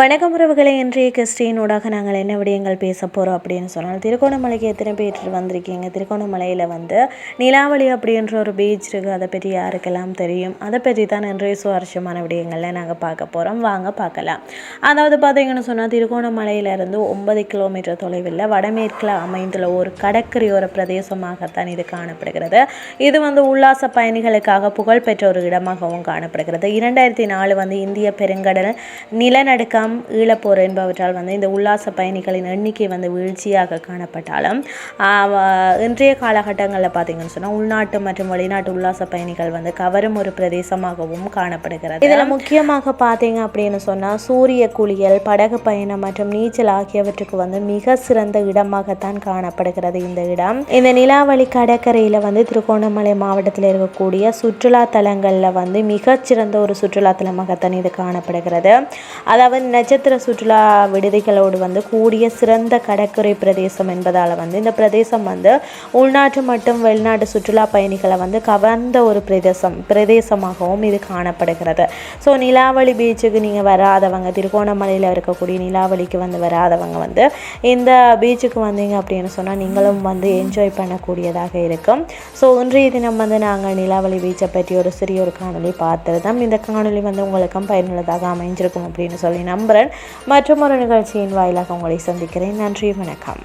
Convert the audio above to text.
வணக்கம் உறவுகளை இன்றைய கிறிஸ்டியனோடாக நாங்கள் என்ன விடயங்கள் பேச போகிறோம் அப்படின்னு சொன்னால் திருகோணமலைக்கு எத்தனை பேர் வந்திருக்கீங்க? திருகோணமலையில் வந்து நிலாவளி அப்படின்ற ஒரு பீச் இருக்குது அதை பற்றி யாருக்கெல்லாம் தெரியும்? அதை பற்றி தான் இன்றைய சுவாரஸ்யமான விடயங்களை நாங்கள் பார்க்க போகிறோம் வாங்க பார்க்கலாம். அதாவது பார்த்தீங்கன்னு சொன்னால் திருகோணமலையிலேருந்து ஒன்பது கிலோமீட்டர் தொலைவில் வடமேற்கில் அமைந்துள்ள ஒரு கடற்கரையோர பிரதேசமாகத்தான் இது காணப்படுகிறது. இது வந்து உல்லாச பயணிகளுக்காக புகழ்பெற்ற ஒரு இடமாகவும் காணப்படுகிறது. இரண்டாயிரத்தி நாலு வந்து இந்திய பெருங்கடல் நிலநடுக்க நிலநடுக்கம் ஈழப்போர் என்பவற்றால் வந்து இந்த உல்லாச பயணிகளின் எண்ணிக்கை வந்து வீழ்ச்சியாக காணப்பட்டாலும் இன்றைய காலகட்டங்களில் பார்த்தீங்கன்னு சொன்னால் உள்நாட்டு மற்றும் வெளிநாட்டு உல்லாச பயணிகள் வந்து கவரும் ஒரு பிரதேசமாகவும் காணப்படுகிறது. இதில் முக்கியமாக பார்த்தீங்க அப்படின்னு சொன்னால் சூரிய குளியல் படகு பயணம் மற்றும் நீச்சல் ஆகியவற்றுக்கு வந்து மிக சிறந்த இடமாகத்தான் காணப்படுகிறது இந்த இடம். இந்த நிலாவளி கடற்கரையில் வந்து திருகோணமலை மாவட்டத்தில் இருக்கக்கூடிய சுற்றுலா தலங்களில் வந்து மிகச்சிறந்த ஒரு சுற்றுலா தலமாகத்தான் இது காணப்படுகிறது. அதாவது நட்சத்திர சுற்றுலா விடுதிகளோடு வந்து கூடிய சிறந்த கடற்கரை பிரதேசம் என்பதால் வந்து இந்த பிரதேசம் வந்து உள்நாட்டு மற்றும் வெளிநாட்டு சுற்றுலா பயணிகளை வந்து கவர்ந்த ஒரு பிரதேசம் பிரதேசமாகவும் இது காணப்படுகிறது. ஸோ நிலாவளி பீச்சுக்கு நீங்கள் வராதவங்க திருகோணமலையில் இருக்கக்கூடிய நிலாவளிக்கு வந்து வராதவங்க வந்து இந்த பீச்சுக்கு வந்தீங்க அப்படின்னு சொன்னால் நீங்களும் வந்து என்ஜாய் பண்ணக்கூடியதாக இருக்கும். ஸோ இன்றைய தினம் வந்து நாங்கள் நிலாவளி பீச்சை பற்றி ஒரு சிறிய ஒரு காணொலி பார்த்துருந்தோம். இந்த காணொளி வந்து உங்களுக்கும் பயனுள்ளதாக அமைஞ்சிருக்கும் அப்படின்னு சொல்லி நம்புகிறேன் மற்றும் ஒரு நிகழ்ச்சியின் வாயிலாக உங்களை சந்திக்கிறேன். நன்றி வணக்கம்.